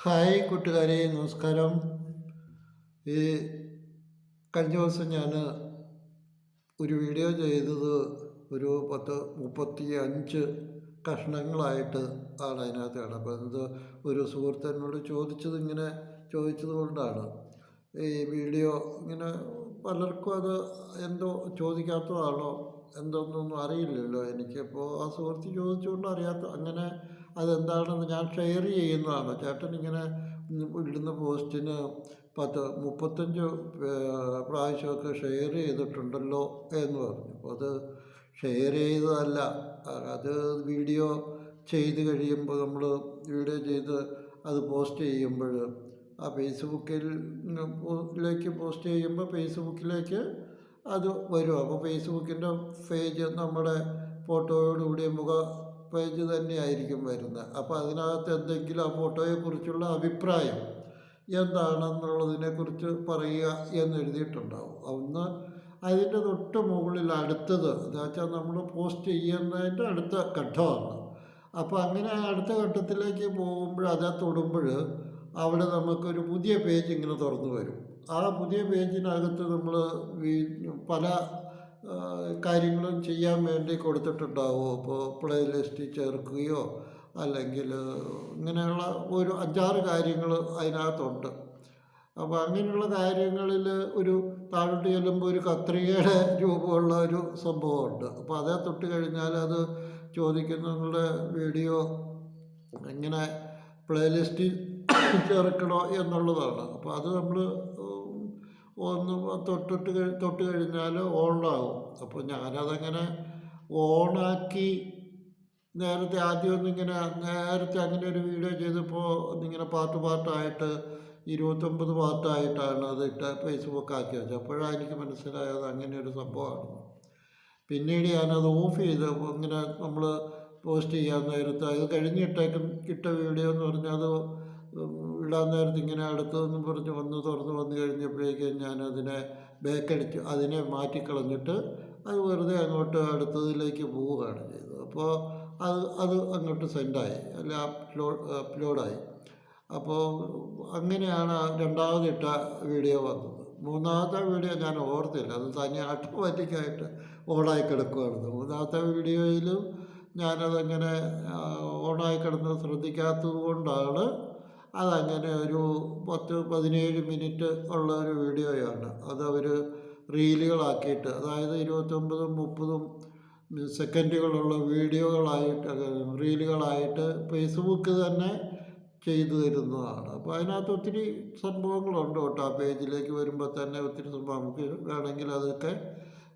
Hi കൂട്ടുകാരെ നമസ്കാരം. ഈ കഴിഞ്ഞ ദിവസം ഞാൻ ഒരു വീഡിയോ ചെയ്തത് ഒരു പത്ത് മുപ്പത്തി അഞ്ച് കഷ്ണങ്ങളായിട്ട് ആണ് അതിനകത്ത് കിടക്കുന്നത് ഒരു സുഹൃത്തിനോട് ചോദിച്ചത് ഇങ്ങനെ ചോദിച്ചത് കൊണ്ടാണ്. ഈ വീഡിയോ ഇങ്ങനെ പലർക്കും അത് എന്തോ ചോദിക്കാത്തതാണോ എന്തോന്നൊന്നും അറിയില്ലല്ലോ എനിക്കിപ്പോൾ. ആ സുഹൃത്ത് ചോദിച്ചുകൊണ്ട് അറിയാത്ത അങ്ങനെ അതെന്താണെന്ന് ഞാൻ ഷെയർ ചെയ്യുന്നതാണ്. ചേട്ടൻ ഇങ്ങനെ ഇടുന്ന പോസ്റ്റിന് പത്ത് മുപ്പത്തഞ്ച് പ്രാവശ്യമൊക്കെ ഷെയർ ചെയ്തിട്ടുണ്ടല്ലോ എന്ന് പറഞ്ഞു. അപ്പോൾ അത് ഷെയർ ചെയ്തതല്ല. അത് വീഡിയോ ചെയ്ത് കഴിയുമ്പോൾ നമ്മൾ വീഡിയോ ചെയ്ത് അത് പോസ്റ്റ് ചെയ്യുമ്പോൾ ആ ഫേസ്ബുക്കിൽ ലേക്ക് പോസ്റ്റ് ചെയ്യുമ്പോൾ ഫേസ്ബുക്കിലേക്ക് അത് വരും. അപ്പോൾ ഫേസ്ബുക്കിന്റെ പേജ് നമ്മുടെ ഫോട്ടോയോടുകൂടി മുഖ പേജ് തന്നെയായിരിക്കും വരുന്നത്. അപ്പോൾ അതിനകത്ത് എന്തെങ്കിലും ആ ഫോട്ടോയെക്കുറിച്ചുള്ള അഭിപ്രായം എന്താണെന്നുള്ളതിനെക്കുറിച്ച് പറയുക എന്നെഴുതിയിട്ടുണ്ടാവും ഒന്ന് അതിന്റെ തൊട്ട് മുകളിൽ അടുത്തത് എന്താ വെച്ചാൽ നമ്മൾ പോസ്റ്റ് ചെയ്യുന്നതിന്റെ അടുത്ത ഘട്ടമാണ്. അപ്പോൾ അങ്ങനെ അടുത്ത ഘട്ടത്തിലേക്ക് പോകുമ്പോൾ അത് തൊടുമ്പോൾ അവിടെ നമുക്കൊരു പുതിയ പേജ് ഇങ്ങനെ തുറന്നു വരും. ആ പുതിയ പേജിനകത്ത് നമ്മൾ പല കാര്യങ്ങളും ചെയ്യാൻ വേണ്ടി കൊടുത്തിട്ടുണ്ടാവും? അപ്പോൾ പ്ലേ ലിസ്റ്റിൽ ചേർക്കുകയോ അല്ലെങ്കിൽ ഇങ്ങനെയുള്ള ഒരു അഞ്ചാറ് കാര്യങ്ങൾ അതിനകത്തുണ്ട്. അപ്പോൾ അങ്ങനെയുള്ള കാര്യങ്ങളിൽ ഒരു താഴോട്ട് ചെല്ലുമ്പോൾ ഒരു കത്രികയുടെ രൂപമുള്ള ഒരു സംഭവമുണ്ട്. അപ്പോൾ അതേ തൊട്ട് കഴിഞ്ഞാൽ അത് ചോദിക്കുന്ന നിങ്ങളുടെ വീഡിയോ എങ്ങനെ പ്ലേലിസ്റ്റിൽ ചേർക്കണോ എന്നുള്ളതാണ്. അപ്പോൾ അത് നമ്മൾ ഒന്ന് തൊട്ടിട്ട് തൊട്ട് കഴിഞ്ഞാൽ ഓണാകും. അപ്പോൾ ഞാനതങ്ങനെ ഓണാക്കി നേരത്തെ ആദ്യം ഒന്നിങ്ങനെ നേരത്തെ അങ്ങനെ ഒരു വീഡിയോ ചെയ്തപ്പോൾ ഒന്നിങ്ങനെ പാർട്ട് പാർട്ടായിട്ട് ഇരുപത്തൊമ്പത് പാർട്ടായിട്ടാണ് അത് ഇട്ട് ഫേസ്ബുക്ക് ആക്കി വെച്ചത്. അപ്പോഴാണ് എനിക്ക് മനസ്സിലായത് അങ്ങനെ ഒരു സംഭവമാണ്. പിന്നീട് ഞാനത് ഓഫ് ചെയ്ത് ഇങ്ങനെ നമ്മൾ പോസ്റ്റ് ചെയ്യാൻ നേരത്തെ അത് കഴിഞ്ഞിട്ടേക്കും ഇട്ട വീഡിയോ എന്ന് പറഞ്ഞാൽ അത് ഇടാൻ നേരത്ത് ഇങ്ങനെ അടുത്തതെന്ന് പറഞ്ഞ് വന്ന് തുറന്ന് വന്നു കഴിഞ്ഞപ്പോഴേക്കും ഞാനതിനെ ബേക്കടിച്ച് അതിനെ മാറ്റിക്കളഞ്ഞിട്ട് അത് വെറുതെ അങ്ങോട്ട് അടുത്തതിലേക്ക് പോവുകയാണ് ചെയ്തത്. അപ്പോൾ അത് അത് അങ്ങോട്ട് സെൻഡായി അല്ല അപ്ലോഡ് അപ്ലോഡായി അപ്പോൾ അങ്ങനെയാണ് രണ്ടാമതിട്ട വീഡിയോ വന്നത്. മൂന്നാമത്തെ വീഡിയോ ഞാൻ ഓർത്തില്ല. അത് തന്നെ ഓട്ടോമാറ്റിക്കായിട്ട് ഓണായി കിടക്കുകയാണ് മൂന്നാമത്തെ വീഡിയോയിലും ഞാനതങ്ങനെ ഓണായി കിടന്ന് ശ്രദ്ധിക്കാത്തത് കൊണ്ടാണ് അതങ്ങനെ ഒരു പത്ത് പതിനേഴ് മിനിറ്റ് ഉള്ള ഒരു വീഡിയോയാണ്. അത് അവർ റീലുകളാക്കിയിട്ട് അതായത് ഇരുപത്തൊമ്പതും മുപ്പതും സെക്കൻഡുകളുള്ള വീഡിയോകളായിട്ട് റീലുകളായിട്ട് ഫേസ്ബുക്ക് തന്നെ ചെയ്തു തരുന്നതാണ്. അപ്പോൾ അതിനകത്ത് ഒത്തിരി സംഭവങ്ങളുണ്ട് കേട്ടോ. ആ പേജിലേക്ക് വരുമ്പോൾ തന്നെ ഒത്തിരി സംഭവം നമുക്ക് വേണമെങ്കിൽ അതൊക്കെ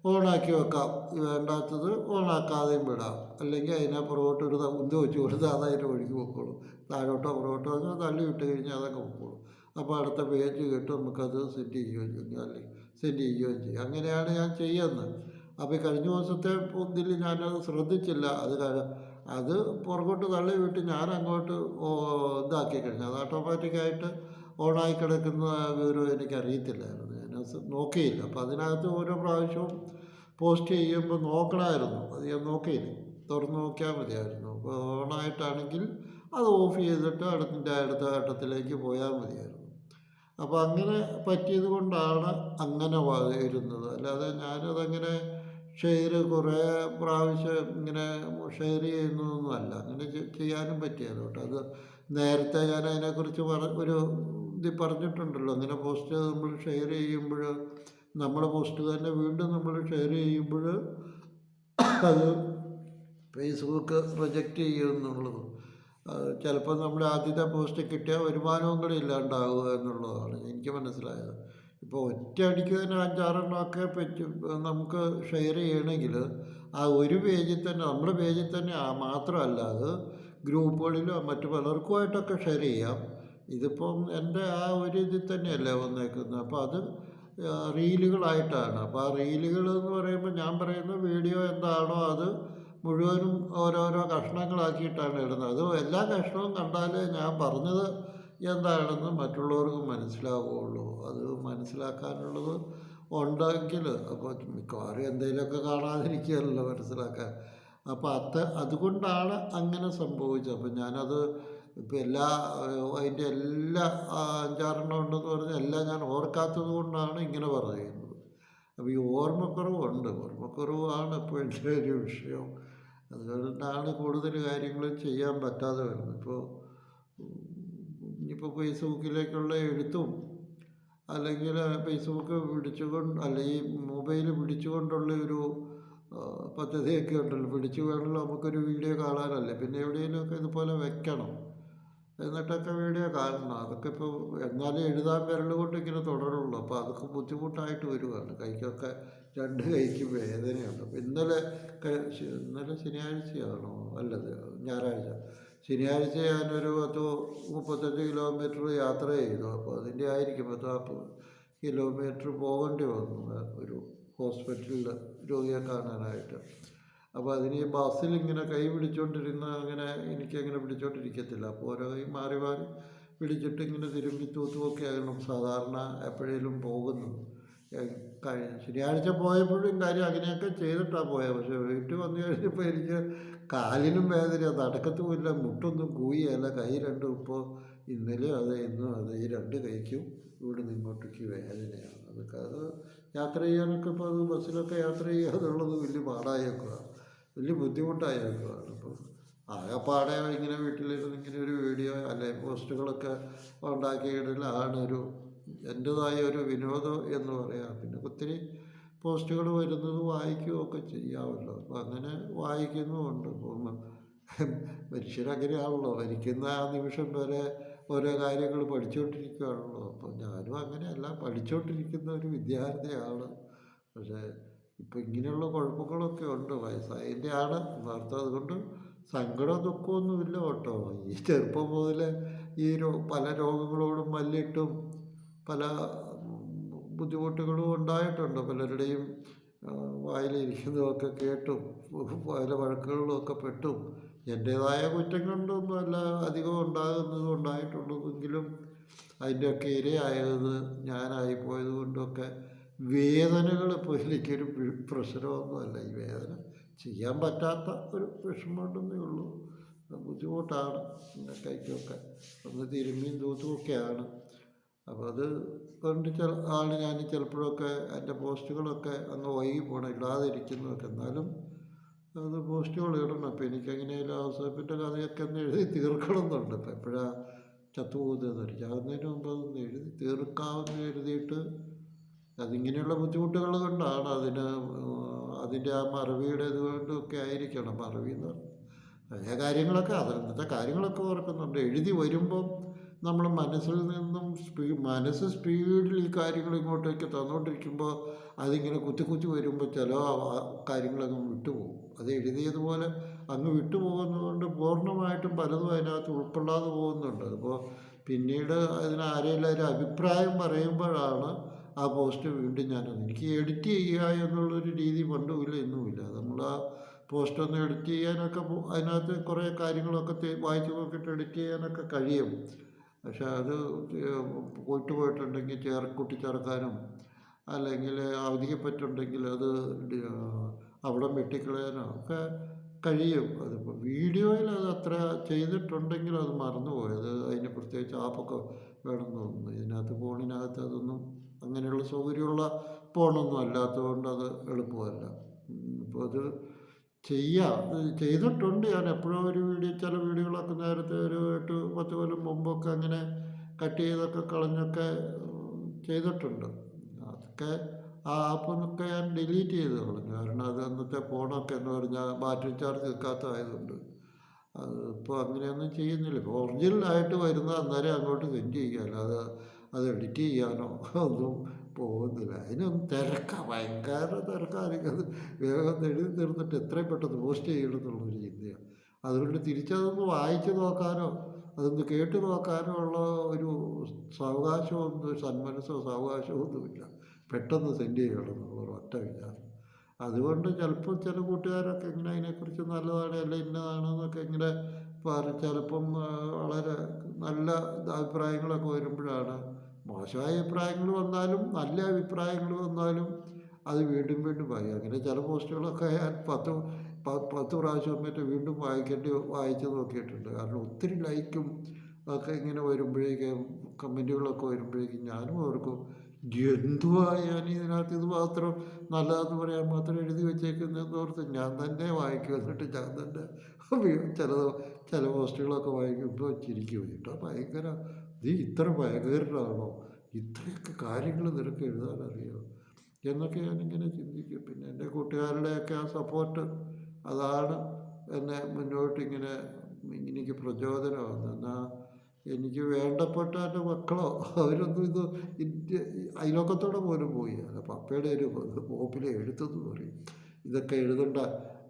ഓണാക്കി വെക്കാം. വേണ്ടാത്തത് ഓണാക്കാതെയും വിടാം. അല്ലെങ്കിൽ അതിനെ ഒരു ഉന്ത് വെച്ച് കൊടുത്ത് അതതിന്റെ ഒഴുകി പൊക്കോളും. താഴോട്ടോ പുറകോട്ടോ അങ്ങനെ തള്ളി വിട്ട് കഴിഞ്ഞാൽ അതൊക്കെ പൊക്കോളും. അപ്പോൾ അടുത്ത പേജ് കിട്ടും നമുക്കത് സെൻഡ് ചെയ്യുകയും ചെയ്യും അല്ലെങ്കിൽ സെൻഡ് ചെയ്യുകയും ചെയ്യും. അങ്ങനെയാണ് ഞാൻ ചെയ്യുന്നത്. അപ്പോൾ ഈ കഴിഞ്ഞ ദിവസത്തെ ഇതിൽ ഞാനത് ശ്രദ്ധിച്ചില്ല. അത് അത് പുറകോട്ട് തള്ളി വിട്ട് ഞാൻ അങ്ങോട്ട് ഇതാക്കി കഴിഞ്ഞു. അത് ഓട്ടോമാറ്റിക്കായിട്ട് ഓണായി കിടക്കുന്ന വിവരം എനിക്കറിയത്തില്ലായിരുന്നു ഞാൻ നോക്കിയില്ല. അപ്പോൾ അതിനകത്ത് ഓരോ പ്രാവശ്യവും പോസ്റ്റ് ചെയ്യുമ്പോൾ നോക്കണമായിരുന്നു. അത് ഞാൻ നോക്കിയില്ല. തുറന്ന് നോക്കിയാൽ മതിയായിരുന്നു. അപ്പോൾ ഓണായിട്ടാണെങ്കിൽ അത് ഓഫ് ചെയ്തിട്ട് അടുത്തിന്റെ അടുത്ത ഘട്ടത്തിലേക്ക് പോയാൽ മതിയായിരുന്നു. അപ്പോൾ അങ്ങനെ പറ്റിയത് കൊണ്ടാണ് അങ്ങനെ വരുന്നത്. അല്ലാതെ ഞാനതങ്ങനെ ഷെയർ കുറേ പ്രാവശ്യം ഇങ്ങനെ ഷെയർ ചെയ്യുന്നതൊന്നും അല്ല. അങ്ങനെ ചെയ്യാനും പറ്റിയത് കേട്ടോ. അത് നേരത്തെ ഞാൻ അതിനെക്കുറിച്ച് പറ ഒരു ഇത് പറഞ്ഞിട്ടുണ്ടല്ലോ. അങ്ങനെ പോസ്റ്റ് നമ്മൾ ഷെയർ ചെയ്യുമ്പോൾ നമ്മുടെ പോസ്റ്റ് തന്നെ വീണ്ടും നമ്മൾ ഷെയർ ചെയ്യുമ്പോൾ അത് ഫേസ്ബുക്ക് റിജക്റ്റ് ചെയ്യുമെന്നുള്ളത് ചിലപ്പോൾ നമ്മുടെ ആദ്യത്തെ പോസ്റ്റ് കിട്ടിയ വരുമാനവും കൂടി ഇല്ലാണ്ടാവുക എന്നുള്ളതാണ് എനിക്ക് മനസ്സിലായത്. ഇപ്പോൾ ഒറ്റയടിക്ക് തന്നെ അഞ്ചാറെണ്ണമൊക്കെ പറ്റി. നമുക്ക് ഷെയർ ചെയ്യണമെങ്കിൽ ആ ഒരു പേജിൽ തന്നെ നമ്മുടെ പേജിൽ തന്നെ ആ മാത്രമല്ല അത് ഗ്രൂപ്പുകളിലോ മറ്റു പലർക്കുമായിട്ടൊക്കെ ഷെയർ ചെയ്യാം. ഇതിപ്പം എന്റെ ആ ഒരു ഇതിൽ തന്നെയല്ലേ വന്നേക്കുന്നത്. അപ്പോൾ അത് റീലുകളായിട്ടാണ്. അപ്പോൾ ആ റീലുകൾ എന്ന് പറയുമ്പോൾ ഞാൻ പറയുന്ന വീഡിയോ എന്താണോ അത് മുഴുവനും ഓരോരോ കഷ്ണങ്ങളാക്കിയിട്ടാണ് ഇടുന്നത്. അത് എല്ലാ കഷ്ണവും കണ്ടാലേ ഞാൻ പറഞ്ഞത് എന്താണെന്ന് മറ്റുള്ളവർക്ക് മനസ്സിലാവുകയുള്ളൂ. അത് മനസ്സിലാക്കാനുള്ളത് ഉണ്ടെങ്കിൽ അപ്പോൾ മിക്കവാറും എന്തെങ്കിലുമൊക്കെ കാണാതിരിക്കുകയല്ലോ മനസ്സിലാക്കാൻ. അപ്പോൾ അത് അതുകൊണ്ടാണ് അങ്ങനെ സംഭവിച്ചത്. അപ്പം ഞാനത് ഇപ്പം എല്ലാ അതിന്റെ എല്ലാ അഞ്ചാറെണ്ണം ഉണ്ടെന്ന് പറഞ്ഞാൽ എല്ലാം ഞാൻ ഓർക്കാത്തത് കൊണ്ടാണ് ഇങ്ങനെ പറയുന്നത്. അപ്പോൾ ഈ ഓർമ്മക്കുറവുണ്ട്. ഓർമ്മക്കുറവാണ് ഇപ്പോൾ എന്റെ ഒരു വിഷയം. അതുകൊണ്ടാണ് കൂടുതൽ കാര്യങ്ങൾ ചെയ്യാൻ പറ്റാതെ വരുന്നത് ഇപ്പോൾ ഇനിയിപ്പോൾ ഫേസ്ബുക്കിലേക്കുള്ള എഴുത്തും അല്ലെങ്കിൽ ഫേസ്ബുക്ക് പിടിച്ചുകൊണ്ട് അല്ലെങ്കിൽ മൊബൈൽ പിടിച്ചുകൊണ്ടുള്ള ഒരു പദ്ധതിയൊക്കെ ഉണ്ടല്ലോ. പിടിച്ചു വേണമല്ലോ നമുക്കൊരു വീഡിയോ കാണാനല്ലേ. പിന്നെ എവിടെയെങ്കിലുമൊക്കെ ഇതുപോലെ വെക്കണം. എന്നിട്ടൊക്കെ വീഡിയോ കാണണം. അതൊക്കെ ഇപ്പോൾ എന്നാലും എഴുതാൻ വിരൽ കൊണ്ട് ഇങ്ങനെ തുടരുള്ളൂ. അപ്പോൾ അതൊക്കെ ബുദ്ധിമുട്ടായിട്ട് വരുവാണ്. കൈക്കൊക്കെ രണ്ട് കൈക്കും വേദനയുണ്ട്. അപ്പോൾ ഇന്നലെ ഇന്നലെ ശനിയാഴ്ചയാണോ? അല്ലത് ഞായറാഴ്ച. ശനിയാഴ്ച ഞാനൊരു പത്ത് മുപ്പത്തഞ്ച് കിലോമീറ്റർ യാത്ര ചെയ്തു. അപ്പോൾ അതിന്റെ ആയിരിക്കും പത്ത് നാൽപ്പത് കിലോമീറ്റർ പോകേണ്ടി വന്നു. ഒരു ഹോസ്പിറ്റലിൽ രോഗിയെ കാണാനായിട്ട്. അപ്പോൾ അതിന് ഈ ബസ്സിൽ ഇങ്ങനെ കൈ പിടിച്ചോണ്ടിരുന്ന അങ്ങനെ എനിക്കങ്ങനെ പിടിച്ചോണ്ടിരിക്കത്തില്ല. അപ്പോൾ ഓരോ കൈ മാറി മാറി പിടിച്ചിട്ട് ഇങ്ങനെ തിരുമ്പി തൂത്തുമൊക്കെയാണ് സാധാരണ എപ്പോഴേലും പോകുന്നത് ശനിയാഴ്ച പോയപ്പോഴും കാര്യം അങ്ങനെയൊക്കെ ചെയ്തിട്ടാണ് പോയത് പക്ഷേ വീട്ടിൽ വന്നു കഴിഞ്ഞപ്പോൾ എനിക്ക് കാലിനും വേദന നടക്കത്തുമില്ല മുട്ടൊന്നും കൂയിയല്ല കൈ രണ്ടും ഇപ്പോൾ ഇന്നലെ അതെ ഇന്നും അതെ ഈ രണ്ട് കൈക്കും ഇവിടെ നിന്ന് ഇങ്ങോട്ടേക്ക് വേദനയാണ് അതൊക്കെ അത് യാത്ര ചെയ്യാനൊക്കെ ഇപ്പോൾ അത് ബസ്സിലൊക്കെ യാത്ര ചെയ്യാന്നുള്ളത് വലിയ പാടായേക്കുക വലിയ ബുദ്ധിമുട്ടായേക്കുകയാണ് ആകെ ആകെപ്പാടെ ഇങ്ങനെ വീട്ടിലിരുന്ന് ഇങ്ങനെ ഒരു വീഡിയോ അല്ലെങ്കിൽ പോസ്റ്റുകളൊക്കെ ഉണ്ടാക്കിയിടലാണ് ഒരു എന്റെതായ ഒരു വിനോദം എന്ന് പറയാം. പിന്നെ ഒത്തിരി പോസ്റ്റുകൾ വരുന്നത് വായിക്കുകയൊക്കെ ചെയ്യാമല്ലോ. അപ്പം അങ്ങനെ വായിക്കുന്നുമുണ്ട്. അപ്പം മനുഷ്യരങ്ങനെയാണല്ലോ. മരിക്കുന്ന ആ നിമിഷം വരെ ഓരോ കാര്യങ്ങൾ പഠിച്ചുകൊണ്ടിരിക്കുകയാണല്ലോ. അപ്പം ഞാനും അങ്ങനെയല്ല. പഠിച്ചുകൊണ്ടിരിക്കുന്ന ഒരു വിദ്യാർത്ഥിയാണ്. പക്ഷേ ഇപ്പം ഇങ്ങനെയുള്ള കുഴപ്പങ്ങളൊക്കെ ഉണ്ട്. വയസ്സായതിന്റെ ആണ് വാർത്ത. അതുകൊണ്ട് സങ്കടം ദുഃഖമൊന്നുമില്ല കേട്ടോ. ഈ ചെറുപ്പം മുതൽ ഈ രോ പല രോഗങ്ങളോടും മല്ലിട്ടും പല ബുദ്ധിമുട്ടുകളും ഉണ്ടായിട്ടുണ്ട്. പലരുടെയും വായിലിരിക്കുന്നതൊക്കെ കേട്ടും പല വഴക്കുകളിലും ഒക്കെ പെട്ടും. എന്റേതായ കുറ്റം കൊണ്ടൊന്നുമല്ല അധികം ഉണ്ടാകുന്നത് ഉണ്ടായിട്ടുള്ളതെങ്കിലും അതിന്റെയൊക്കെ ഇരയായത് ഞാനായിപ്പോയത് കൊണ്ടൊക്കെ വേദനകൾ ഇപ്പോൾ എനിക്കൊരു പ്രശ്നമൊന്നുമല്ല. ഈ വേദന ചെയ്യാൻ പറ്റാത്ത ഒരു വിഷമമുണ്ടെന്നേ ഉള്ളൂ. ബുദ്ധിമുട്ടാണ് കൈക്കൊക്കെ. ഒന്ന് തിരുമ്മിയും തൂത്തുമൊക്കെയാണ്. അപ്പോൾ അത് കൊണ്ട് ചില ആൾ ഞാൻ ചിലപ്പോഴൊക്കെ എന്റെ പോസ്റ്റുകളൊക്കെ അങ്ങ് വൈകി പോകണം ഇല്ലാതിരിക്കുന്നതൊക്കെ എന്നാലും അത് പോസ്റ്റുകൾ ഇടണം. അപ്പോൾ എനിക്കെങ്ങനെയായാലും ഔസേപ്പിന്റെ കഥയൊക്കെ ഒന്ന് എഴുതി തീർക്കണം എന്നുണ്ട് അപ്പോൾ എപ്പോഴാണ് ചത്തുപോകുന്നത് അതിന് മുമ്പ് അതൊന്ന് എഴുതി തീർക്കാമെന്ന് എഴുതിയിട്ട് അതിങ്ങനെയുള്ള ബുദ്ധിമുട്ടുകൾ കൊണ്ടാണ് അതിന് അതിന്റെ ആ മറവിയുടെ ഇതുകൊണ്ടൊക്കെ ആയിരിക്കണം. മറവി എന്ന് പറഞ്ഞാൽ പഴയ കാര്യങ്ങളൊക്കെ അത് ഇന്നത്തെ കാര്യങ്ങളൊക്കെ ഓർക്കുന്നുണ്ട്. എഴുതി വരുമ്പം നമ്മൾ മനസ്സിൽ നിന്നും സ്പീ മനസ്സ് സ്പീഡിൽ ഈ കാര്യങ്ങൾ ഇങ്ങോട്ടേക്ക് തന്നുകൊണ്ടിരിക്കുമ്പോൾ അതിങ്ങനെ കുത്തി കുത്തി വരുമ്പോൾ ചില കാര്യങ്ങളങ്ങ് വിട്ടുപോകും. അത് എഴുതിയതുപോലെ അങ്ങ് വിട്ടുപോകുന്നതുകൊണ്ട് പൂർണമായിട്ടും പലതും അതിനകത്ത് ഉൾക്കൊള്ളാതെ പോകുന്നുണ്ട്. അപ്പോൾ പിന്നീട് അതിന് ആരെങ്കിലും ഒരു അഭിപ്രായം പറയുമ്പോഴാണ് ആ പോസ്റ്റ് വീണ്ടും ഞാൻ എനിക്ക് എഡിറ്റ് ചെയ്യുക എന്നുള്ളൊരു രീതി പണ്ടുമില്ല ഇന്നുമില്ല നമ്മൾ ആ പോസ്റ്റ് ഒന്ന് എഡിറ്റ് ചെയ്യാനൊക്കെ അതിനകത്ത് കുറേ കാര്യങ്ങളൊക്കെ വായിച്ചു വായിച്ച് നോക്കിയിട്ട് എഡിറ്റ് ചെയ്യാനൊക്കെ കഴിയും. പക്ഷെ അത് പോയിട്ട് പോയിട്ടുണ്ടെങ്കിൽ ചേർ കൂട്ടിച്ചേർക്കാനും അല്ലെങ്കിൽ അവധിക്ക് പറ്റുണ്ടെങ്കിൽ അത് അവിടെ വെട്ടിക്കളയാനോ ഒക്കെ കഴിയും. അതിപ്പോൾ വീഡിയോയിൽ അത് അത്ര ചെയ്തിട്ടുണ്ടെങ്കിൽ അത് മറന്നുപോയത് അതിന് പ്രത്യേകിച്ച് ആപ്പൊക്കെ വേണമെന്ന് തോന്നുന്നു. ഇതിനകത്ത് ഫോണിനകത്ത് അതൊന്നും അങ്ങനെയുള്ള സൗകര്യമുള്ള ഫോണൊന്നും അല്ലാത്തതുകൊണ്ട് അത് എളുപ്പമല്ല. ഇപ്പോൾ അത് ചെയ്യാം. ചെയ്തിട്ടുണ്ട്. ഞാൻ എപ്പോഴും ഒരു വീഡിയോ ചില വീഡിയോകളൊക്കെ നേരത്തെ ഒരു എട്ട് പത്ത് കൊല്ലം മുമ്പൊക്കെ അങ്ങനെ കട്ട് ചെയ്തൊക്കെ കളഞ്ഞൊക്കെ ചെയ്തിട്ടുണ്ട്. അതൊക്കെ ആ ആപ്പൊന്നൊക്കെ ഞാൻ ഡിലീറ്റ് ചെയ്ത് കളഞ്ഞു. കാരണം അത് അന്നത്തെ ഫോണൊക്കെ എന്ന് പറഞ്ഞാൽ ബാറ്ററി ചാർജ് നിൽക്കാത്തതായതുകൊണ്ട്. അത് ഇപ്പോൾ അങ്ങനെയൊന്നും ചെയ്യുന്നില്ല. ഇപ്പോൾ ഒറിജിനലായിട്ട് വരുന്ന അന്നേരം അങ്ങോട്ട് സെൻഡ് ചെയ്യുക. അല്ലാതെ അത് എഡിറ്റ് ചെയ്യാനോ ഒന്നും പോകുന്നില്ല. അതിനൊന്നും തിരക്കാം ഭയങ്കര തിരക്കായിരിക്കും വേഗം എഴുതി തീർന്നിട്ട് എത്രയും പെട്ടെന്ന് പോസ്റ്റ് ചെയ്യണം എന്നുള്ളൊരു ചിന്തയാണ് അതുകൊണ്ട് തിരിച്ചതൊന്ന് വായിച്ചു നോക്കാനോ അതൊന്ന് കേട്ട് നോക്കാനോ ഉള്ള ഒരു സാവകാശമൊന്നും സന്മനസ്സോ സാവകാശമോ ഒന്നുമില്ല. പെട്ടെന്ന് സെൻഡ് ചെയ്യണം എന്നുള്ളൊരു ഒറ്റ വിചാരം. അതുകൊണ്ട് ചിലപ്പോൾ ചില കൂട്ടുകാരൊക്കെ ഇങ്ങനെ അതിനെക്കുറിച്ച് നല്ലതാണ് അല്ല ഇന്നതാണെന്നൊക്കെ ഇങ്ങനെ പറ ചിലപ്പം വളരെ നല്ല അഭിപ്രായങ്ങളൊക്കെ വരുമ്പോഴാണ് മോശമായ അഭിപ്രായങ്ങൾ വന്നാലും നല്ല അഭിപ്രായങ്ങൾ വന്നാലും അത് വീണ്ടും വീണ്ടും വായിക്കും. അങ്ങനെ ചില പോസ്റ്റുകളൊക്കെ ഞാൻ പത്ത് പത്ത് പ്രാവശ്യം മറ്റേ വീണ്ടും വായിക്കേണ്ടി വായിച്ച് നോക്കിയിട്ടുണ്ട്. കാരണം ഒത്തിരി ലൈക്കും ഒക്കെ ഇങ്ങനെ വരുമ്പോഴേക്കും കമന്റുകളൊക്കെ വരുമ്പോഴേക്കും ഞാനും ഓർക്കും എന്തുവാ ഞാൻ ഇതിനകത്ത് ഇത് മാത്രം നല്ലതെന്ന് പറയാൻ മാത്രം എഴുതി വെച്ചേക്കുന്നതെന്ന് ഓർത്ത് ഞാൻ തന്നെ വായിക്കും. എന്നിട്ട് ഞാൻ തന്നെ ചില ചില പോസ്റ്റുകളൊക്കെ വായിക്കുമ്പോൾ ചിരിക്കും കേട്ടോ. ഭയങ്കര നീ ഇത്ര ഭയങ്കരനാണോ ഇത്രയൊക്കെ കാര്യങ്ങൾ നിനക്ക് എഴുതാൻ അറിയോ? എന്നൊക്കെ ഞാനിങ്ങനെ ചിന്തിക്കും. പിന്നെ എന്റെ കൂട്ടുകാരുടെയൊക്കെ ആ സപ്പോർട്ട് അതാണ് എന്നെ മുന്നോട്ടിങ്ങനെ എനിക്ക് പ്രചോദനമാണ് എന്നാൽ എനിക്ക് വേണ്ടപ്പെട്ട എന്റെ മക്കളോ അവരൊന്നും ഇത് ഇന്ത്യ അയലോക്കത്തോടെ പോലും പോയി. അല്ല പപ്പയുടെ ഒരു പോപ്പിലെ എഴുത്തെന്ന് പറയും. ഇതൊക്കെ എഴുതേണ്ട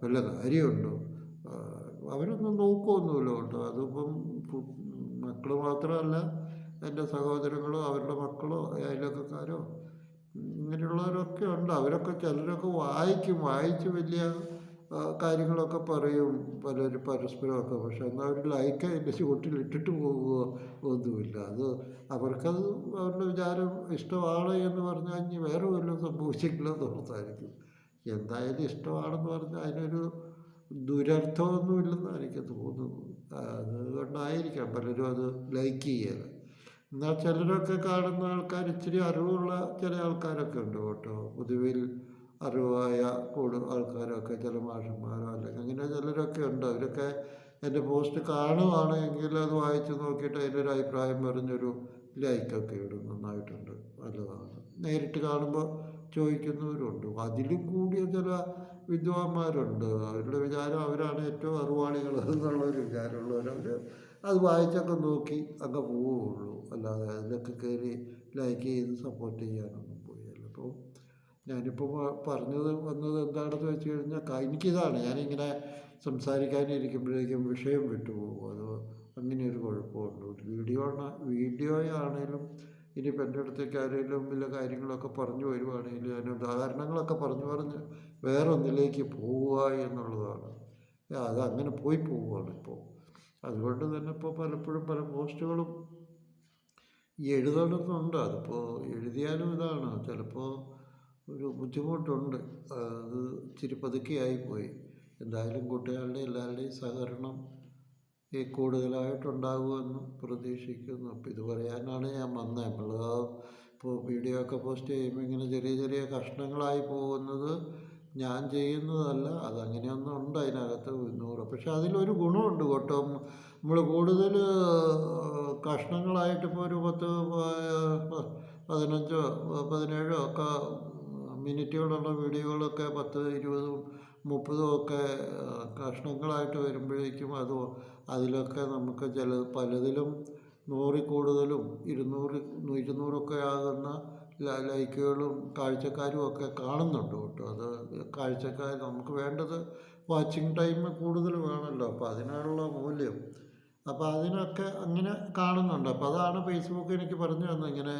വല്ല കാര്യമുണ്ടോ? അവരൊന്നും നോക്കുമൊന്നുമില്ല കേട്ടോ. അതിപ്പം മക്കൾ മാത്രമല്ല എന്റെ സഹോദരങ്ങളോ അവരുടെ മക്കളോ അയൽവക്കക്കാരോ ഇങ്ങനെയുള്ളവരൊക്കെ ഉണ്ട്. അവരൊക്കെ ചിലരൊക്കെ വായിക്കും. വായിച്ച് വലിയ കാര്യങ്ങളൊക്കെ പറയും. പലരും പരസ്പരമൊക്കെ. പക്ഷെ എന്നാൽ അവർ ലൈക്ക് അതിന്റെ ചുവട്ടിൽ ഇട്ടിട്ട് പോകുകയോ ഒന്നുമില്ല. അത് അവർക്കത് അവരുടെ വിചാരം ഇഷ്ടമാണ് എന്ന് പറഞ്ഞാൽ ഇനി വേറെ വല്ലതും സംഭവിച്ചെങ്കിലോ ഓർത്തായിരിക്കും. എന്തായാലും ഇഷ്ടമാണെന്ന് പറഞ്ഞാൽ അതിനൊരു ദുരർത്ഥമൊന്നുമില്ലെന്നാണ് എനിക്ക് തോന്നുന്നത്. അതുകൊണ്ടായിരിക്കാം പലരും അത് ലൈക്ക് ചെയ്യാറ് എന്നാൽ ചിലരൊക്കെ കാണുന്ന ആൾക്കാർ ഇച്ചിരി അറിവുള്ള ചില ആൾക്കാരൊക്കെ ഉണ്ട് കേട്ടോ. പൊതുവിൽ അറിവായ കൂടുതൽ ആൾക്കാരൊക്കെ ചില മാഷന്മാരോ അല്ലെങ്കിൽ അങ്ങനെ ചിലരൊക്കെ ഉണ്ട്. അവരൊക്കെ എന്റെ പോസ്റ്റ് കാണുവാണ് എങ്കിൽ അത് വായിച്ച് നോക്കിയിട്ട് അതിന്റെ ഒരു അഭിപ്രായം പറഞ്ഞൊരു ലൈക്കൊക്കെ ഇടും. നന്നായിട്ടുണ്ട്. നല്ലതാണ്. നേരിട്ട് കാണുമ്പോൾ ചോദിക്കുന്നവരുണ്ട്. അതിലും കൂടിയ ചില വിദ്വാന്മാരുണ്ട്. അവരുടെ വിചാരം അവരാണ് ഏറ്റവും അറിവാളികൾ എന്നുള്ളൊരു വിചാരമുള്ളവർ. അവർ അത് വായിച്ചൊക്കെ നോക്കി അങ്ങ് പോവുകയുള്ളൂ. അല്ലാതെ അതിലൊക്കെ കയറി ലൈക്ക് ചെയ്ത് സപ്പോർട്ട് ചെയ്യാനൊന്നും പോയല്ല. അപ്പോൾ ഞാനിപ്പോൾ പറഞ്ഞത് വന്നത് എന്താണെന്ന് വെച്ച് കഴിഞ്ഞാൽ എനിക്കിതാണ്. ഞാനിങ്ങനെ സംസാരിക്കാനിരിക്കുമ്പോഴേക്കും വിഷയം വിട്ടുപോകും അത് അങ്ങനെ ഒരു കുഴപ്പമുണ്ട്. ഒരു വീഡിയോ ആണെങ്കിലും ഇനിയിപ്പോൾ എന്റെ അടുത്തേക്ക് ആരെങ്കിലും വല്ല കാര്യങ്ങളൊക്കെ പറഞ്ഞു വരുവാണെങ്കിൽ ഞാൻ ഉദാഹരണങ്ങളൊക്കെ പറഞ്ഞു പറഞ്ഞ് വേറൊന്നിലേക്ക് പോവുക എന്നുള്ളതാണ്. അത് അങ്ങനെ പോയി പോവുകയാണ് ഇപ്പോൾ അതുകൊണ്ട് തന്നെ ഇപ്പോൾ പലപ്പോഴും പല പോസ്റ്റുകളും എഴുതണമെന്നുണ്ട് അതിപ്പോൾ എഴുതിയാലും ഇതാണ്. ചിലപ്പോൾ ഒരു ബുദ്ധിമുട്ടുണ്ട്. അത് ഇച്ചിരി പതുക്കെയായിപ്പോയി എന്തായാലും കുട്ടികളുടെ എല്ലാവരുടെയും സഹകരണം ഈ കൂടുതലായിട്ടുണ്ടാകുമെന്ന് പ്രതീക്ഷിക്കുന്നു. അപ്പോൾ ഇത് പറയാനാണ് ഞാൻ വന്നത് നമ്മൾ ഇപ്പോൾ വീഡിയോ ഒക്കെ പോസ്റ്റ് ചെയ്യുമ്പോൾ ഇങ്ങനെ ചെറിയ ചെറിയ കഷ്ണങ്ങളായി പോകുന്നത് ഞാൻ ചെയ്യുന്നതല്ല. അതങ്ങനെയൊന്നും ഉണ്ട് അതിനകത്ത് നൂറ് പക്ഷെ അതിലൊരു ഗുണമുണ്ട് കേട്ടോ. നമ്മൾ കൂടുതൽ കഷ്ണങ്ങളായിട്ട് ഇപ്പോൾ ഒരു പത്ത് പതിനഞ്ചോ പതിനേഴോ ഒക്കെ മിനിറ്റുകളുള്ള വീഡിയോകളൊക്കെ പത്ത് ഇരുപതും മുപ്പതും ഒക്കെ കഷ്ണങ്ങളായിട്ട് വരുമ്പോഴേക്കും അത് അതിലൊക്കെ നമുക്ക് ചില പലതിലും നൂറിൽ കൂടുതലും ഇരുന്നൂറ് ഇരുന്നൂറൊക്കെ ആകുന്ന ലൈക്കുകളും കാഴ്ചക്കാരും ഒക്കെ കാണുന്നുണ്ട് കേട്ടോ. അത് കാഴ്ചക്കാർ നമുക്ക് വേണ്ടത് വാച്ചിങ് ടൈം കൂടുതൽ വേണമല്ലോ. അപ്പോൾ അതിനുള്ള മൂല്യം. അപ്പോൾ അതിനൊക്കെ അങ്ങനെ കാണുന്നുണ്ട്. അപ്പോൾ അതാണ് ഫേസ്ബുക്ക് എനിക്ക് പറഞ്ഞു തന്നത്. ഇങ്ങനെ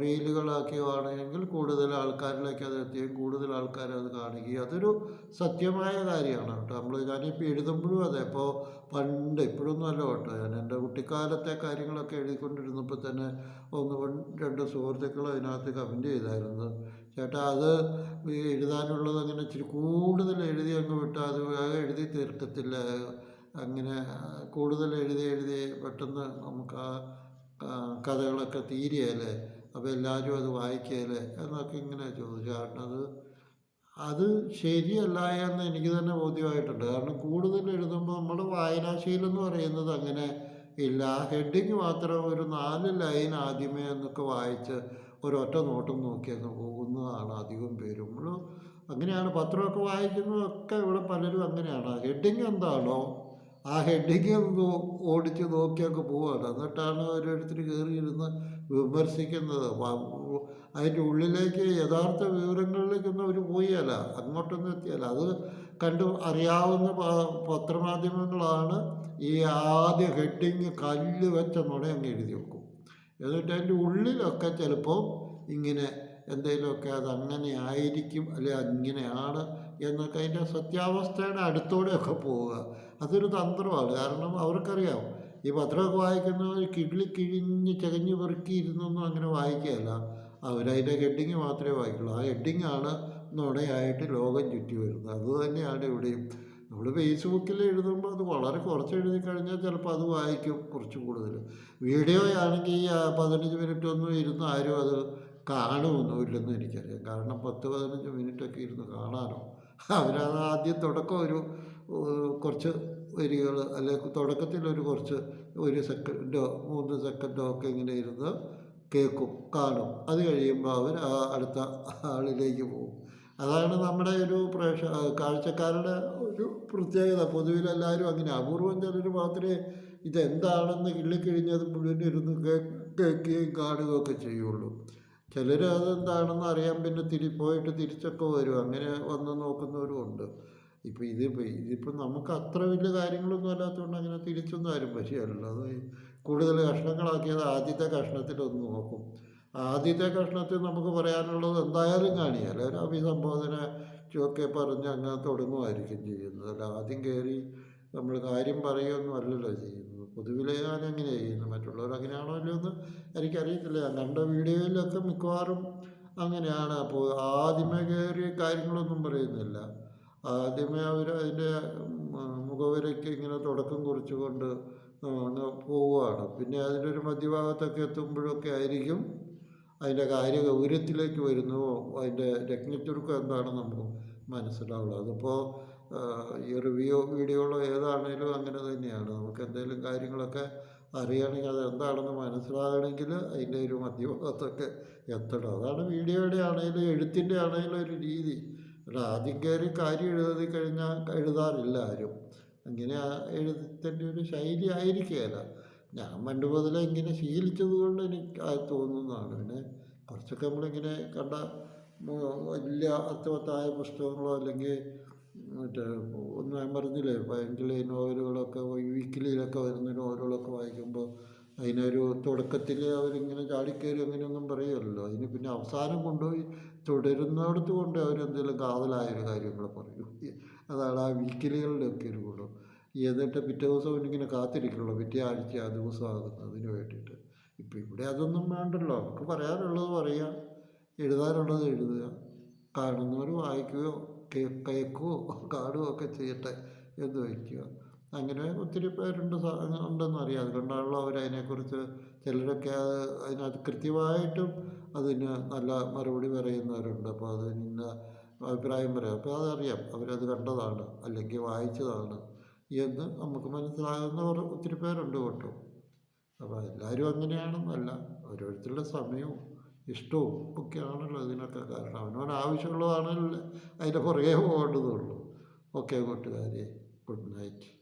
റീലുകളാക്കിയുവാണെങ്കിൽ കൂടുതൽ ആൾക്കാരിലേക്ക് അത് എത്തുകയും കൂടുതൽ ആൾക്കാർ അത് കാണുകയും. അതൊരു സത്യമായ കാര്യമാണ് കേട്ടോ. നമ്മൾ ഞാനിപ്പോൾ എഴുതുമ്പോഴും അതെ. ഇപ്പോൾ പണ്ട് ഇപ്പോഴൊന്നും അല്ല കേട്ടോ. ഞാൻ എന്റെ കുട്ടിക്കാലത്തെ കാര്യങ്ങളൊക്കെ എഴുതിക്കൊണ്ടിരുന്നപ്പോൾ തന്നെ ഒന്ന് രണ്ട് സുഹൃത്തുക്കൾ അതിനകത്ത് കമന്റ് ചെയ്തായിരുന്നു. ചേട്ടാ അത് എഴുതാനുള്ളത് അങ്ങനെ ഇച്ചിരി കൂടുതൽ എഴുതി അങ്ങ് വിട്ടാൽ അത് എഴുതി തീർക്കത്തില്ല. അങ്ങനെ കൂടുതൽ എഴുതി എഴുതി പെട്ടെന്ന് നമുക്ക് ആ കഥകളൊക്കെ തീരുകയല്ലേ അപ്പോൾ എല്ലാവരും അത് വായിക്കുകയല്ലേ എന്നൊക്കെ ഇങ്ങനെ ചോദിച്ചു. കാരണം അത് അത് ശരിയല്ല എന്ന് എനിക്ക് തന്നെ ബോധ്യമായിട്ടുണ്ട്. കാരണം കൂടുതൽ എഴുതുമ്പോൾ നമ്മുടെ വായനാശീലം എന്ന് പറയുന്നത് അങ്ങനെ ഇല്ല. ഹെഡിങ് മാത്രം ഒരു നാല് ലൈൻ ആദ്യമേ എന്നൊക്കെ വായിച്ച് ഒരൊറ്റ നോട്ടം നോക്കി അങ്ങ് പോകുന്നതാണ് അധികം പേരും. അങ്ങനെയാണ് പത്രമൊക്കെ വായിക്കുന്നതൊക്കെ ഇവിടെ പലരും അങ്ങനെയാണ്. ഹെഡിങ് എന്താണോ ആ ഹെഡിങ് ഓടിച്ച് നോക്കിയൊക്കെ പോവാണ്. എന്നിട്ടാണ് ഓരോരുത്തർ കയറിയിരുന്ന് വിമർശിക്കുന്നത്. അതിന്റെ ഉള്ളിലേക്ക് യഥാർത്ഥ വിവരങ്ങളിലേക്കൊന്നും അവർ പോയല്ല. അങ്ങോട്ടൊന്നും എത്തിയല്ല. അത് കണ്ട് അറിയാവുന്ന പത്രമാധ്യമങ്ങളാണ് ഈ ആദ്യ ഹെഡിങ് കല്ല് വെച്ച നുണ അങ്ങ് എഴുതി വെക്കും. എന്നിട്ട് അതിന്റെ ഉള്ളിലൊക്കെ ചിലപ്പോൾ ഇങ്ങനെ എന്തെങ്കിലുമൊക്കെ അത് അങ്ങനെ ആയിരിക്കും അല്ലെ അങ്ങനെയാണ് എന്നൊക്കെ അതിന്റെ സത്യാവസ്ഥയുടെ അടുത്തോടെയൊക്കെ പോവുക. അതൊരു തന്ത്രമാണ്. കാരണം അവർക്കറിയാം ഈ പത്രമൊക്കെ വായിക്കുന്നവർ കിഡ്ലി കിഴിഞ്ഞ് ചകഞ്ഞ് പെറുക്കി ഇരുന്നൊന്നും അങ്ങനെ വായിക്കുകയല്ല. അവരതിന്റെ ഹെഡിങ് മാത്രമേ വായിക്കുള്ളൂ. ആ ഹെഡിങ്ങാണ് നുണയായിട്ട് ലോകം ചുറ്റി വരുന്നത്. അതുതന്നെയാണ് ഇവിടെയും. നമ്മൾ ഫേസ്ബുക്കിൽ എഴുതുമ്പോൾ അത് വളരെ കുറച്ച് എഴുതി കഴിഞ്ഞാൽ ചിലപ്പോൾ അത് വായിക്കും കുറച്ച് കൂടുതൽ. വീഡിയോ ആണെങ്കിൽ പതിനഞ്ച് മിനിറ്റ് ഒന്നും ഇരുന്ന് ആരും അത് കാണുമൊന്നുമില്ലെന്ന് എനിക്കറിയാം. കാരണം പത്ത് പതിനഞ്ച് മിനിറ്റൊക്കെ ഇരുന്ന് കാണാനോ? അവരത് ആദ്യം തുടക്കം ഒരു കുറച്ച് വരികൾ അല്ലെങ്കിൽ തുടക്കത്തിലൊരു കുറച്ച് ഒരു സെക്കൻഡോ മൂന്ന് സെക്കൻഡോ ഒക്കെ ഇങ്ങനെ ഇരുന്ന് കേൾക്കും കാണും. അത് കഴിയുമ്പോൾ അവർ ആ അടുത്ത ആളിലേക്ക് പോകും. അതാണ് നമ്മുടെ ഒരു പ്രേക്ഷ കാഴ്ചക്കാരുടെ ഒരു പ്രത്യേകത. പൊതുവിലെല്ലാവരും അങ്ങനെ അപൂർവം ചിലർ മാത്രമേ ഇതെന്താണെന്ന് കിള്ളിക്കഴിഞ്ഞത് മുഴുവൻ ഇരുന്ന് കേൾക്കുകയും കാണുകയൊക്കെ ചെയ്യുള്ളൂ. ചിലർ അതെന്താണെന്ന് അറിയാൻ പിന്നെ തിരി പോയിട്ട് തിരിച്ചൊക്കെ വരും. അങ്ങനെ വന്ന് നോക്കുന്നവരും ഉണ്ട്. ഇപ്പോൾ ഇതിപ്പോൾ ഇതിപ്പോൾ നമുക്ക് അത്ര വലിയ കാര്യങ്ങളൊന്നും അല്ലാത്തതുകൊണ്ട് അങ്ങനെ തിരിച്ചൊന്നും ആരും പറ്റിയല്ല അത് കൂടുതൽ കഷ്ണങ്ങളാക്കിയത് ആദ്യത്തെ കഷ്ണത്തിലൊന്ന് നോക്കും. ആദ്യത്തെ കഷ്ണത്തിൽ നമുക്ക് പറയാനുള്ളത് എന്തായാലും കാണിയാൽ ഒരു അഭിസംബോധന ഒക്കെ പറഞ്ഞ് അങ്ങ് തുടങ്ങുമായിരിക്കും ചെയ്യുന്നത്. അല്ല ആദ്യം കയറി നമ്മൾ കാര്യം പറയുകയൊന്നും അല്ലല്ലോ ചെയ്യുന്നത്. പൊതുവിലെ ഞാൻ എങ്ങനെയാണ് ചെയ്യുന്നത്? മറ്റുള്ളവർ അങ്ങനെയാണോ അല്ലയോ എന്ന് എനിക്കറിയത്തില്ല. ഞാൻ കണ്ട വീഡിയോയിലൊക്കെ മിക്കവാറും അങ്ങനെയാണ്. അപ്പോൾ ആദ്യമേ കയറി കാര്യങ്ങളൊന്നും പറയുന്നില്ല. ആദ്യമേ അവർ അതിന്റെ മുഖവരയ്ക്ക് ഇങ്ങനെ തുടക്കം കുറിച്ചുകൊണ്ട് പോവുകയാണ്. പിന്നെ അതിന്റെ ഒരു മധ്യഭാഗത്തൊക്കെ എത്തുമ്പോഴൊക്കെ ആയിരിക്കും അതിന്റെ കാര്യ ഗൗരവത്തിലേക്ക് വരുന്നു അതിന്റെ രത്നച്ചുരുക്കം എന്താണെന്ന് നമുക്ക് മനസ്സിലാവുള്ളൂ. അതിപ്പോൾ ഈ റിവ്യൂ വീഡിയോകളോ ഏതാണേലും അങ്ങനെ തന്നെയാണ്. നമുക്ക് എന്തെങ്കിലും കാര്യങ്ങളൊക്കെ അറിയണമെങ്കിൽ അത് എന്താണെന്ന് മനസ്സിലാകണമെങ്കിൽ അതിന്റെ ഒരു മധ്യഭാഗത്തൊക്കെ എത്തണം. അതാണ് വീഡിയോയുടെ ആണെങ്കിലും എഴുത്തിന്റെ ആണെങ്കിലും ഒരു രീതി. അല്ല ആദ്യം കയറി കാര്യം എഴുതി കഴിഞ്ഞാൽ എഴുതാറില്ല ആരും. അങ്ങനെ എഴുതത്തിന്റെ ഒരു ശൈലി ആയിരിക്കുകയില്ല ഞാൻ പണ്ട് മുതലേ ഇങ്ങനെ ശീലിച്ചത് കൊണ്ട് എനിക്ക് തോന്നുന്നതാണ്. പിന്നെ കുറച്ചൊക്കെ നമ്മളിങ്ങനെ കണ്ട വലിയ അർത്ഥവത്തായ പുസ്തകങ്ങളോ അല്ലെങ്കിൽ മറ്റേ ഒന്ന് ഞാൻ പറഞ്ഞില്ലേ ഭയങ്കര നോവലുകളൊക്കെ വീക്കിലിയിലൊക്കെ വരുന്ന നോവലുകളൊക്കെ വായിക്കുമ്പോൾ അതിനൊരു തുടക്കത്തിൽ അവരിങ്ങനെ ചാടിക്കയറി അങ്ങനെയൊന്നും പറയുമല്ലോ അതിന് പിന്നെ അവസാനം കൊണ്ടുപോയി തുടരുന്നിടത്ത് കൊണ്ട് അവരെന്തെങ്കിലും കാതലായ ഒരു കാര്യങ്ങൾ പറയും. അതാണ് ആ വീക്കിലികളുടെയൊക്കെ ഒരു ഗുണം. എന്നിട്ട് പിറ്റേ ദിവസം അവനിങ്ങനെ കാത്തിരിക്കുള്ളൂ. പിറ്റേ ആഴ്ച ആ ദിവസം ആകുന്നതിന് വേണ്ടിയിട്ട്. ഇപ്പം ഇവിടെ അതൊന്നും വേണ്ടല്ലോ. നമുക്ക് പറയാനുള്ളത് പറയുക എഴുതാനുള്ളത് എഴുതുക. കാണുന്നവർ വായിക്കുകയോ കേൾക്കുകയോ കാണുകയോ ഒക്കെ ചെയ്യട്ടെ എന്ന് വയ്ക്കുക. അങ്ങനെ ഒത്തിരി പേരുണ്ട് സ- ഉണ്ടെന്ന് അറിയാം. അതുകൊണ്ടാണല്ലോ അവരതിനെക്കുറിച്ച് ചിലരൊക്കെ അത് അതിനകത്ത് കൃത്യമായിട്ടും അതിന് നല്ല മറുപടി പറയുന്നവരുണ്ട്. അപ്പോൾ അത് ഇന്ന അഭിപ്രായം പറയാം. അപ്പോൾ അതറിയാം. അവരത് കണ്ടതാണ്. അല്ലെങ്കിൽ വായിച്ചതാണ് എന്ന് നമുക്ക് മനസ്സിലാകുന്നവർ ഒത്തിരി പേരുണ്ട് കേട്ടോ. അപ്പോൾ എല്ലാവരും അങ്ങനെയാണെന്നല്ല. ഓരോരുത്തരുടെ സമയവും ഇഷ്ടവും ഒക്കെ ആണല്ലോ ഇതിനൊക്കെ കാരണം. അവനവൻ ആവശ്യമുള്ളതാണെങ്കിൽ അതിന്റെ പുറകെ പോകേണ്ടതുള്ളൂ. ഓക്കെ കൂട്ടുകാരെ ഗുഡ് നൈറ്റ്.